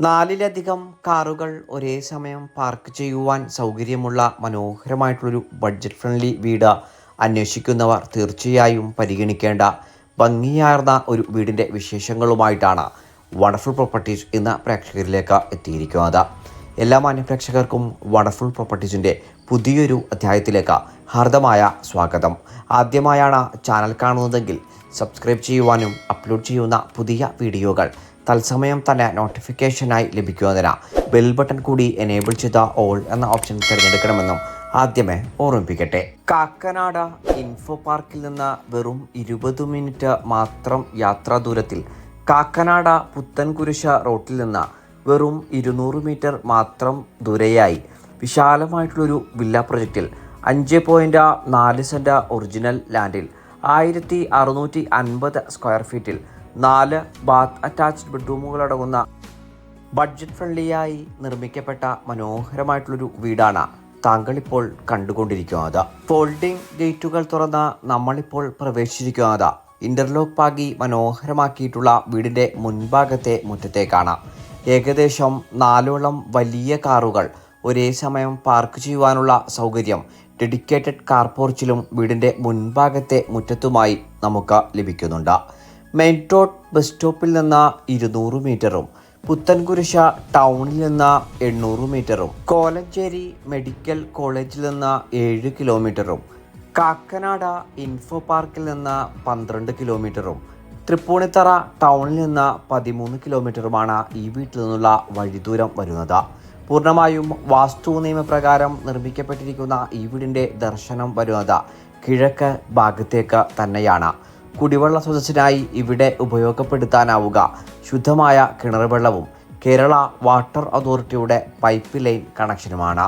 നാലിലധികം കാറുകൾ ഒരേ സമയം പാർക്ക് ചെയ്യുവാൻ സൗകര്യമുള്ള മനോഹരമായിട്ടുള്ളൊരു ബഡ്ജറ്റ് ഫ്രണ്ട്ലി വീട് അന്വേഷിക്കുന്നവർ തീർച്ചയായും പരിഗണിക്കേണ്ട ഭംഗിയാർന്ന ഒരു വീടിന്റെ വിശേഷങ്ങളുമായിട്ടാണ് വണ്ടർഫുൾ പ്രോപ്പർട്ടീസ് എന്ന പ്രേക്ഷകരിലേക്ക് എത്തിയിരിക്കുന്നത്. എല്ലാ മാന്യപ്രേക്ഷകർക്കും വണ്ടർഫുൾ പ്രോപ്പർട്ടീസിന്റെ പുതിയൊരു അധ്യായത്തിലേക്ക് ഹാർദമായ സ്വാഗതം. ആദ്യമായാണ് ചാനൽ കാണുന്നതെങ്കിൽ സബ്സ്ക്രൈബ് ചെയ്യുവാനും അപ്ലോഡ് ചെയ്യുന്ന പുതിയ വീഡിയോകൾ തത്സമയം തന്നെ നോട്ടിഫിക്കേഷനായി ലഭിക്കുന്നതിന് ബെൽ ബട്ടൺ കൂടി എനേബിൾ ചെയ്ത ഓൾ എന്ന ഓപ്ഷൻ തിരഞ്ഞെടുക്കണമെന്നും ആദ്യമേ ഓർമ്മിപ്പിക്കട്ടെ. കാക്കനാട് ഇൻഫോ പാർക്കിൽ നിന്ന് വെറും ഇരുപത് മിനിറ്റ് മാത്രം യാത്രാ ദൂരത്തിൽ കാക്കനാട പുത്തൻകുരിശ റോട്ടിൽ നിന്ന് വെറും ഇരുന്നൂറ് മീറ്റർ മാത്രം ദൂരെയായി. വിശാലമായിട്ടുള്ളൊരു വില്ല പ്രൊജക്റ്റിൽ അഞ്ച് പോയിന്റ് നാല് സെന്റ് ഒറിജിനൽ ലാൻഡിൽ ആയിരത്തി അറുന്നൂറ്റി അൻപത് സ്ക്വയർ ഫീറ്റിൽ നാല് ബാത്ത് അറ്റാച്ച്ഡ് ബെഡ്റൂമുകളടങ്ങുന്ന ബഡ്ജറ്റ് ഫ്രണ്ട്ലിയായി നിർമ്മിക്കപ്പെട്ട മനോഹരമായിട്ടുള്ളൊരു വീടാണ് താങ്കൾ ഇപ്പോൾ കണ്ടുകൊണ്ടിരിക്കുന്നത്. ഫോൾഡിംഗ് ഗേറ്റുകൾ തുറന്ന് നമ്മളിപ്പോൾ പ്രവേശിച്ചിരിക്കുന്നത്. ഇന്റർലോക്ക് പാകി മനോഹരമാക്കിയിട്ടുള്ള വീടിന്റെ മുൻഭാഗത്തെ മുറ്റത്തേക്കാണ്. ഏകദേശം നാലോളം വലിയ കാറുകൾ ഒരേ സമയം പാർക്ക് ചെയ്യുവാനുള്ള സൗകര്യം ഡെഡിക്കേറ്റഡ് കാർ പോർച്ചിലും വീടിന്റെ മുൻഭാഗത്തെ മുറ്റത്തുമായി നമുക്ക് ലഭിക്കുന്നുണ്ട്. മെയിൻ റോഡ് ബസ് സ്റ്റോപ്പിൽ നിന്ന് ഇരുന്നൂറ് മീറ്ററും പുത്തൻകുരിശ ടൗണിൽ നിന്ന് എണ്ണൂറ് മീറ്ററും കോലഞ്ചേരി മെഡിക്കൽ കോളേജിൽ നിന്ന് ഏഴ് കിലോമീറ്ററും കാക്കനാട ഇൻഫോ പാർക്കിൽ നിന്ന് പന്ത്രണ്ട് കിലോമീറ്ററും തൃപ്പൂണിത്തറ ടൗണിൽ നിന്ന് പതിമൂന്ന് കിലോമീറ്ററുമാണ് ഈ വീട്ടിൽ നിന്നുള്ള വഴിദൂരം വരുന്നത്. പൂർണമായും വാസ്തു നിയമപ്രകാരം നിർമ്മിക്കപ്പെട്ടിരിക്കുന്ന ഈ വീടിന്റെ ദർശനം വരുന്നത് കിഴക്ക് ഭാഗത്തേക്ക് തന്നെയാണ്. കുടിവെള്ള സ്രോതസ്സിനായി ഇവിടെ ഉപയോഗപ്പെടുത്താനാവുക. ശുദ്ധമായ കിണർ വെള്ളവും കേരള വാട്ടർ അതോറിറ്റിയുടെ പൈപ്പ് ലൈൻ കണക്ഷനുമാണ്.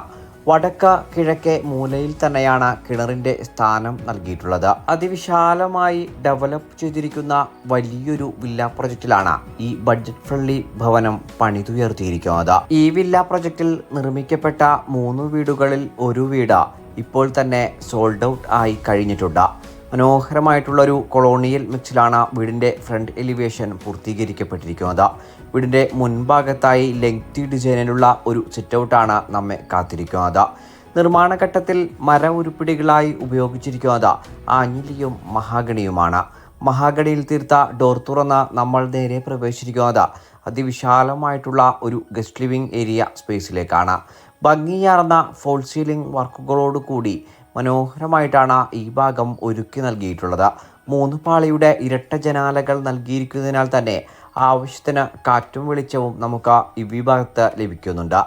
വടക്ക കിഴക്കേ മൂലയിൽ തന്നെയാണ് കിണറിന്റെ സ്ഥാനം നൽകിയിട്ടുള്ളത്. അതിവിശാലമായി ഡെവലപ്പ് ചെയ്തിരിക്കുന്ന വലിയൊരു വില്ല പ്രൊജക്റ്റിലാണ് ഈ ബഡ്ജറ്റ് ഫ്രണ്ട്ലി ഭവനം പണിതുയർത്തിയിരിക്കുന്നത്. ഈ വില്ല പ്രൊജക്റ്റിൽ നിർമ്മിക്കപ്പെട്ട മൂന്ന് വീടുകളിൽ ഒരു വീട് ഇപ്പോൾ തന്നെ സോൾഡ് ഔട്ട് ആയി കഴിഞ്ഞിട്ടുണ്ട്. മനോഹരമായിട്ടുള്ളൊരു കൊളോണിയൽ മിക്സിലാണ് വീടിന്റെ ഫ്രണ്ട് എലിവേഷൻ പൂർത്തീകരിക്കപ്പെട്ടിരിക്കുന്നത്. വീടിന്റെ മുൻഭാഗത്തായി ലെങ്തി ഡിസൈനിലുള്ള ഒരു സിറ്റ് ഔട്ടാണ് നമ്മെ കാത്തിരിക്കുന്നത്. നിർമ്മാണ ഘട്ടത്തിൽ മര ഉരുപ്പിടികളായി ഉപയോഗിച്ചിരിക്കുന്നത് ആഞ്ഞിലിയും മഹാഗണിയുമാണ്. മഹാഗണിയിൽ തീർത്ത ഡോർ തുറന്ന് നമ്മൾ നേരെ പ്രവേശിച്ചിരിക്കുന്നത് അതിവിശാലമായിട്ടുള്ള ഒരു ഗസ്റ്റ് ലിവിംഗ് ഏരിയ സ്പേസിലേക്കാണ്. ഭംഗിയാർന്ന ഫോൾ സീലിംഗ് വർക്കുകളോട് കൂടി മനോഹരമായിട്ടാണ് ഈ ഭാഗം ഒരുക്കി നൽകിയിട്ടുള്ളത്. മൂന്ന് പാളിയുടെ ഇരട്ട ജനാലകൾ നൽകിയിരിക്കുന്നതിനാൽ തന്നെ ആവശ്യത്തിന് കാറ്റും വെളിച്ചവും നമുക്ക് ഈ വിഭാഗത്ത് ലഭിക്കുന്നുണ്ട്.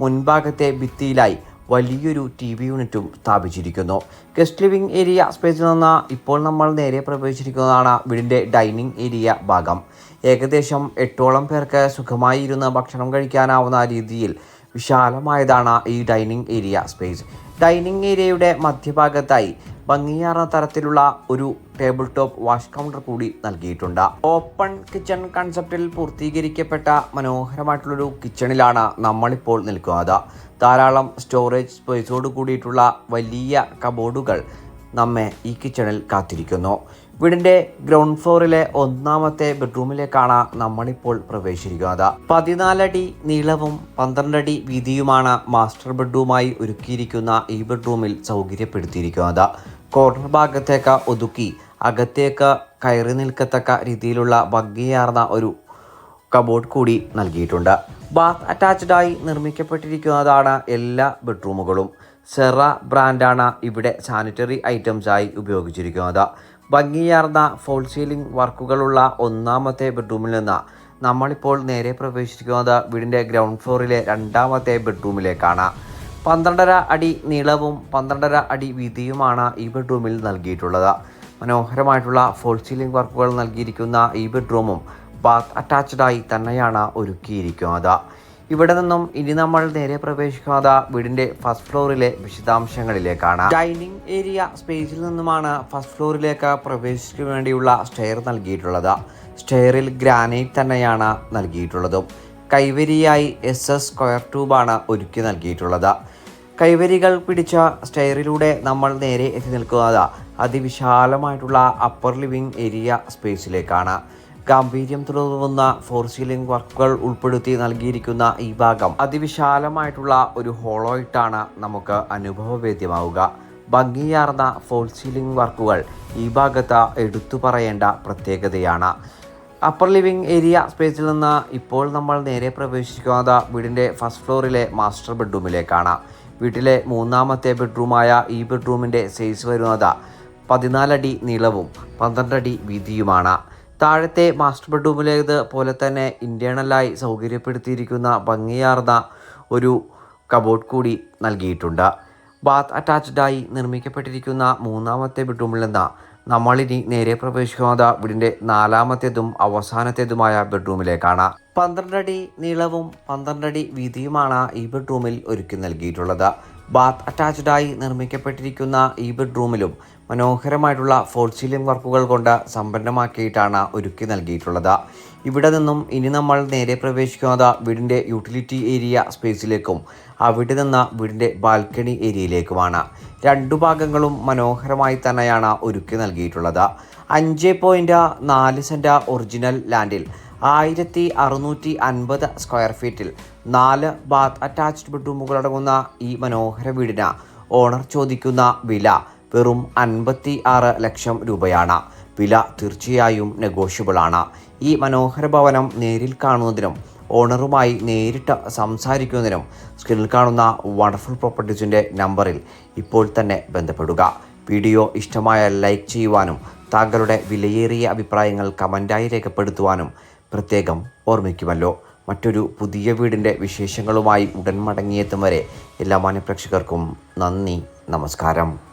മുൻഭാഗത്തെ ഭിത്തിയിലായി വലിയൊരു ടി വി യൂണിറ്റും സ്ഥാപിച്ചിരിക്കുന്നു. ഗസ്റ്റ് ലിവിംഗ് ഏരിയ സ്പേസിൽ നിന്ന് ഇപ്പോൾ നമ്മൾ നേരെ പ്രവേശിച്ചിരിക്കുന്നതാണ് വീടിന്റെ ഡൈനിങ് ഏരിയ ഭാഗം. ഏകദേശം എട്ടോളം പേർക്ക് സുഖമായി ഇരുന്ന് ഭക്ഷണം കഴിക്കാനാവുന്ന രീതിയിൽ വിശാലമായതാണ് ഈ ഡൈനിങ് ഏരിയ സ്പേസ്. ഡൈനിങ് ഏരിയയുടെ മധ്യഭാഗത്തായി ഭംഗിയാർന്ന തരത്തിലുള്ള ഒരു ടേബിൾ ടോപ്പ് വാഷ് കൗണ്ടർ കൂടി നൽകിയിട്ടുണ്ട്. ഓപ്പൺ കിച്ചൺ കൺസെപ്റ്റിൽ പൂർത്തീകരിക്കപ്പെട്ട മനോഹരമായിട്ടുള്ളൊരു കിച്ചണിലാണ് നമ്മളിപ്പോൾ നിൽക്കുന്നത്. ധാരാളം സ്റ്റോറേജ് സ്പേസോട് കൂടിയിട്ടുള്ള വലിയ കബോർഡുകൾ നമ്മെ ഈ കിച്ചണിൽ കാത്തിരിക്കുന്നു. വീടിന്റെ ഗ്രൗണ്ട് ഫ്ലോറിലെ ഒന്നാമത്തെ ബെഡ്റൂമിലേക്കാണ് നമ്മളിപ്പോൾ പ്രവേശിക്കുന്നത് പതിനാലടി നീളവും പന്ത്രണ്ടടി വീതിയുമാണ് മാസ്റ്റർ ബെഡ്റൂമായി ഒരുക്കിയിരിക്കുന്ന ഈ ബെഡ്റൂമിൽ സൗകര്യപ്പെടുത്തിയിരിക്കുന്നത്. കോർണർ ഭാഗത്തേക്ക് ഒതുക്കി അകത്തേക്ക് കയറി നിൽക്കത്തക്ക രീതിയിലുള്ള ഭംഗിയാർന്ന ഒരു കബോർഡ് കൂടി നൽകിയിട്ടുണ്ട്. ബാത്ത് അറ്റാച്ച്ഡായി നിർമ്മിക്കപ്പെട്ടിരിക്കുന്നതാണ് എല്ലാ ബെഡ്റൂമുകളും. സെറ ബ്രാൻഡാണ് ഇവിടെ സാനിറ്ററി ഐറ്റംസായി ഉപയോഗിച്ചിരിക്കുന്നത്. ഭംഗിയാർന്ന ഫോൾ സീലിംഗ് വർക്കുകളുള്ള ഒന്നാമത്തെ ബെഡ്റൂമിൽ നിന്ന് നമ്മളിപ്പോൾ നേരെ പ്രവേശിക്കുന്നത് വീടിന്റെ ഗ്രൗണ്ട് ഫ്ലോറിലെ രണ്ടാമത്തെ ബെഡ്റൂമിലേക്കാണ്. പന്ത്രണ്ടര അടി നീളവും പന്ത്രണ്ടര അടി വീതിയുമാണ് ഈ ബെഡ്റൂമിൽ നൽകിയിട്ടുള്ളത്. മനോഹരമായിട്ടുള്ള ഫോൾ സീലിംഗ് വർക്കുകൾ നൽകിയിരിക്കുന്ന ഈ ബെഡ്റൂമും ബാത്ത് അറ്റാച്ച്ഡായി തന്നെയാണ് ഒരുക്കിയിരിക്കുന്നത്. ഇവിടെ നിന്നും ഇനി നമ്മൾ നേരെ പ്രവേശിക്കാതെ വീടിന്റെ ഫസ്റ്റ് ഫ്ലോറിലെ വിശദാംശങ്ങളിലേക്കാണ്. ഡൈനിങ് ഏരിയ സ്പേസിൽ നിന്നുമാണ് ഫസ്റ്റ് ഫ്ലോറിലേക്ക് പ്രവേശിക്കാൻ വേണ്ടിയുള്ള സ്റ്റെയർ നൽകിയിട്ടുള്ളത്. സ്റ്റെയറിൽ ഗ്രാനൈറ്റ് തന്നെയാണ് നൽകിയിട്ടുള്ളതും. കൈവരിയായി എസ് എസ് സ്ക്വയർ ട്യൂബാണ് ഒരുക്കി നൽകിയിട്ടുള്ളത്. കൈവരികൾ പിടിച്ച സ്റ്റെയറിലൂടെ നമ്മൾ നേരെ എത്തി നിൽക്കുന്നത് അതിവിശാലമായിട്ടുള്ള അപ്പർ ലിവിംഗ് ഏരിയ സ്പേസിലേക്കാണ്. ഗാംഭീര്യം തുടർന്ന ഫോർ സീലിംഗ് വർക്കുകൾ ഉൾപ്പെടുത്തി നൽകിയിരിക്കുന്ന ഈ ഭാഗം അതിവിശാലമായിട്ടുള്ള ഒരു ഹോളോയിട്ടാണ് നമുക്ക് അനുഭവവേദ്യമാവുക. ഭംഗിയാർന്ന ഫോൾ സീലിംഗ് വർക്കുകൾ ഈ ഭാഗത്ത് എടുത്തു പറയേണ്ട പ്രത്യേകതയാണ്. അപ്പർ ലിവിംഗ് ഏരിയ സ്പേസിൽ നിന്ന് ഇപ്പോൾ നമ്മൾ നേരെ പ്രവേശിക്കുന്നത് വീടിന്റെ ഫസ്റ്റ് ഫ്ലോറിലെ മാസ്റ്റർ ബെഡ്റൂമിലേക്കാണ്. വീട്ടിലെ മൂന്നാമത്തെ ബെഡ്റൂമായ ഈ ബെഡ്റൂമിന്റെ സൈസ് വരുന്നത് പതിനാലടി നീളവും പന്ത്രണ്ടടി വീതിയുമാണ്. താഴത്തെ മാസ്റ്റർ ബെഡ്റൂമിലേത് പോലെ തന്നെ ഇന്റേണലായി സൗകര്യപ്പെടുത്തിയിരിക്കുന്ന ഭംഗിയാർന്ന ഒരു കബോർഡ് കൂടി നൽകിയിട്ടുണ്ട്. ബാത്ത് അറ്റാച്ച്ഡായി നിർമ്മിക്കപ്പെട്ടിരിക്കുന്ന മൂന്നാമത്തെ ബെഡ്റൂമിൽ നിന്ന് നമ്മളിനി നേരെ പ്രവേശിക്കുന്നത് വീടിന്റെ നാലാമത്തേതും അവസാനത്തേതുമായ ബെഡ്റൂമിലേക്കാണ്. പന്ത്രണ്ടടി നീളവും പന്ത്രണ്ടടി വീതിയുമാണ് ഈ ബെഡ്റൂമിൽ ഒരുക്കി നൽകിയിട്ടുള്ളത്. ബാത്ത് അറ്റാച്ച്ഡായി നിർമ്മിക്കപ്പെട്ടിരിക്കുന്ന ഈ ബെഡ്റൂമിലും മനോഹരമായിട്ടുള്ള ഫോൾ വർക്കുകൾ കൊണ്ട് സമ്പന്നമാക്കിയിട്ടാണ് ഒരുക്കി നൽകിയിട്ടുള്ളത്. ഇവിടെ നിന്നും ഇനി നമ്മൾ നേരെ പ്രവേശിക്കുന്നത് വീടിന്റെ യൂട്ടിലിറ്റി ഏരിയ സ്പേസിലേക്കും അവിടെ നിന്ന് വീടിന്റെ ബാൽക്കണി ഏരിയയിലേക്കുമാണ് രണ്ടു ഭാഗങ്ങളും മനോഹരമായി തന്നെയാണ് ഒരുക്കി നൽകിയിട്ടുള്ളത്. അഞ്ച് പോയിന്റ് നാല് സെന്റ് ഒറിജിനൽ ലാൻഡിൽ ആയിരത്തി അറുന്നൂറ്റി അൻപത് സ്ക്വയർ ഫീറ്റിൽ നാല് ബാത്ത് അറ്റാച്ച്ഡ് ബെഡ്റൂമുകളടങ്ങുന്ന ഈ മനോഹര വീടിന് ഓണർ ചോദിക്കുന്ന വില വെറും അൻപത്തി ആറ് ലക്ഷം രൂപയാണ്. വില തീർച്ചയായും നെഗോഷ്യബിൾ ആണ്. ഈ മനോഹര ഭവനം നേരിൽ കാണുന്നതിനും ഓണറുമായി നേരിട്ട് സംസാരിക്കുന്നതിനും സ്ക്രീനിൽ കാണുന്ന വണ്ടർഫുൾ പ്രോപ്പർട്ടീസിന്റെ നമ്പറിൽ ഇപ്പോൾ തന്നെ ബന്ധപ്പെടുക. വീഡിയോ ഇഷ്ടമായ ലൈക്ക് ചെയ്യുവാനും താങ്കളുടെ വിലയേറിയ അഭിപ്രായങ്ങൾ കമന്റായി രേഖപ്പെടുത്തുവാനും പ്രത്യേകം ഓർമ്മിക്കുമല്ലോ. മറ്റൊരു പുതിയ വീടിന്റെ വിശേഷങ്ങളുമായി ഉടൻ മടങ്ങിയെത്തും വരെ എല്ലാ മാന്യപ്രേക്ഷകർക്കും നന്ദി നമസ്കാരം.